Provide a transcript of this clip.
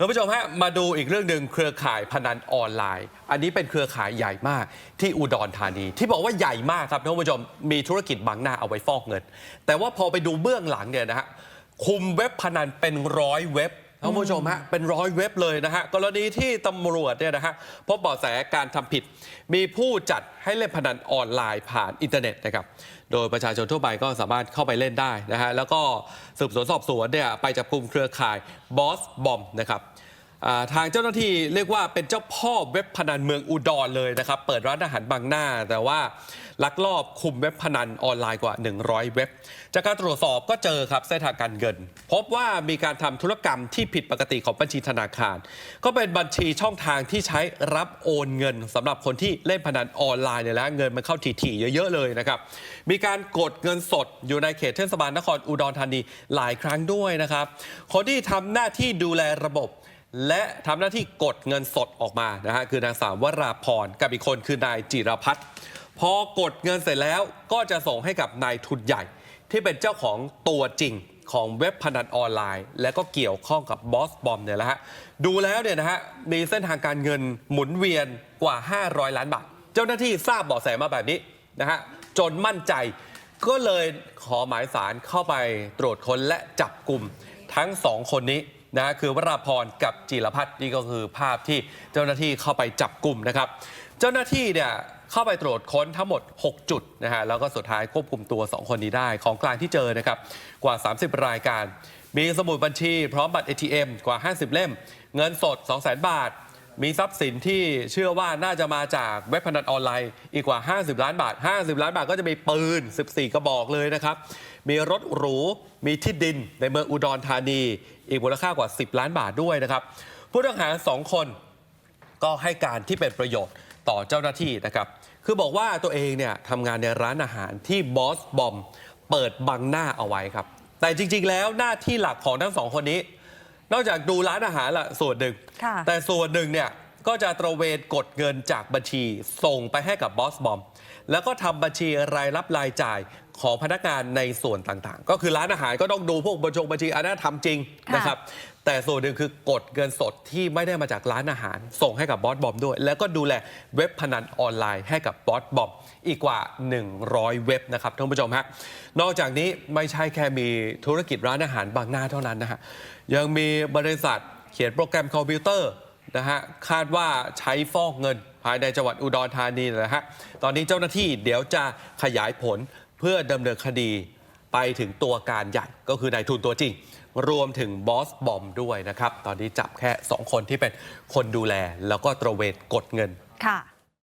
ท่านผู้ชมฮะมาดูอีกเรื่องหนึ่งเครือข่ายพนันออนไลน์ อันนี้เป็นเครือข่ายใหญ่มากที่อุดรธานี ที่บอกว่าใหญ่มากครับท่านผู้ชมมีธุรกิจบังหน้าเอาไว้ฟอกเงิน แต่ว่าพอไปดูเบื้องหลังเนี่ยนะฮะคุมเว็บพนันเป็นร้อยเว็บ ท่านผู้ชมฮะเป็นร้อยเว็บเลยนะฮะกรณีที่ตำรวจเนี่ยนะฮะพบเบาะแสการทำผิด มีผู้จัดให้เล่นพนันออนไลน์ผ่านอินเทอร์เน็ตนะครับโดยประชาชนทั่วไปก็สามารถเข้าไปเล่นได้นะฮะแล้วก็สืบสวนสอบสวนเนี่ยไปจับกลุ่มเครือข่ายบอสบอมนะครับ อ่าทางเจ้าหน้าที่เรียกว่าเป็นเจ้าพ่อเว็บพนันเมืองอุดรเลยนะครับ เปิดร้านอาหารบางหน้า แต่ว่าลักลอบคุมเว็บพนันออนไลน์กว่า 100 เว็บ จากการตรวจสอบก็เจอครับเส้นทางการเงิน พบว่ามีการทำธุรกรรมที่ผิดปกติของบัญชีธนาคาร ก็เป็นบัญชีช่องทางที่ใช้รับโอนเงินสำหรับคนที่เล่นพนันออนไลน์เนี่ยแหละเงินมันเข้าถี่ๆเยอะๆเลยนะครับมีการกดเงินสดอยู่ในเขตเทศบาลนครอุดรธานีหลายครั้งด้วยนะครับคนที่ทำหน้าที่ดูแลระบบ และทำหน้าที่กดเงินสดออกมานะฮะคือนางสาววราพรกับอีกคนคือนายจิรพัฒน์พอกดเงินเสร็จแล้วก็จะส่งให้กับนายทุนใหญ่ ที่เป็นเจ้าของตัวจริงของเว็บพนันออนไลน์ และก็เกี่ยวข้องกับบอสบอมเนี่ยแหละฮะดูแล้วเนี่ยนะฮะมีเส้นทางการเงินหมุนเวียนกว่า 500 ล้านบาท เจ้าหน้าที่ทราบเบาะแสมาแบบนี้นะฮะจนมั่นใจก็เลยขอหมายสารเข้าไปตรวจค้นและจับกลุ่มทั้งสองคนนี้ นะคือวราพรกับจิรพัฒน์นี่ก็คือภาพที่เจ้าหน้าที่เข้าไปจับกลุ่มนะครับ เจ้าหน้าที่เนี่ยเข้าไปตรวจค้นทั้งหมด 6 จุดนะฮะแล้วก็สุดท้ายควบคุมตัว 2 คนนี้ได้ของกลางที่เจอนะครับกว่า 30 รายการ มีสมุดบัญชี พร้อมบัตร ATM กว่า 50 เล่ม เงินสด 200,000 บาท มีทรัพย์สินที่เชื่อว่าน่าจะมาจากเว็บพนันออนไลน์อีกกว่า 50 ล้านบาท 50 ล้านบาทก็จะมีปืน 14 กระบอกเลยนะครับ มีรถหรู มีที่ดินในเมืองอุดรธานี อีกมูลค่ากว่า 10 ล้านบาทด้วยนะครับ ผู้ต้องหา 2 คนก็ให้การที่เป็นประโยชน์ต่อเจ้าหน้าที่นะครับ คือบอกว่าตัวเองเนี่ยทำงานในร้านอาหารที่บอสบอมเปิดบังหน้าเอาไว้ครับ แต่จริง ๆ แล้วหน้าที่หลักของทั้งสองคนนี้ นอกจากดูร้านอาหารละส่วนหนึ่ง ค่ะ แต่ส่วนหนึ่งเนี่ย ก็จะตระเวนกดเงินจากบัญชีส่งไปให้กับบอสบอม แล้วก็ทำบัญชีรายรับรายจ่ายของพนักงานในส่วนต่างๆ ก็คือร้านอาหารก็ต้องดูพวกบัญชงบัญชีอันนั้นทำจริงค่ะนะครับ แต่ส่วนหนึ่งคือกดเงินสดที่ไม่ได้มาจากร้านอาหาร ส่งให้กับบอสบอมด้วย แล้วก็ดูแลเว็บพนันออนไลน์ให้กับบอสบอมอีกกว่า 100 เว็บนะครับท่านผู้ชมฮะนอกจากนี้ไม่ใช่แค่มีธุรกิจร้านอาหารบางหน้าเท่านั้นนะฮะยังมีบริษัทเขียนโปรแกรมคอมพิวเตอร์ นะฮะคาดว่าใช้ฟอกเงินภายในจังหวัดอุดรธานีนะฮะตอนนี้เจ้าหน้าที่เดี๋ยวจะขยายผลเพื่อดำเนินคดีไปถึงตัวการใหญ่ก็คือนายทุนตัวจริง รวมถึงบอสบอมด้วยนะครับ ตอนนี้จับแค่ 2 คนที่เป็นคนดูแล แล้วก็ตระเวนกดเงินค่ะ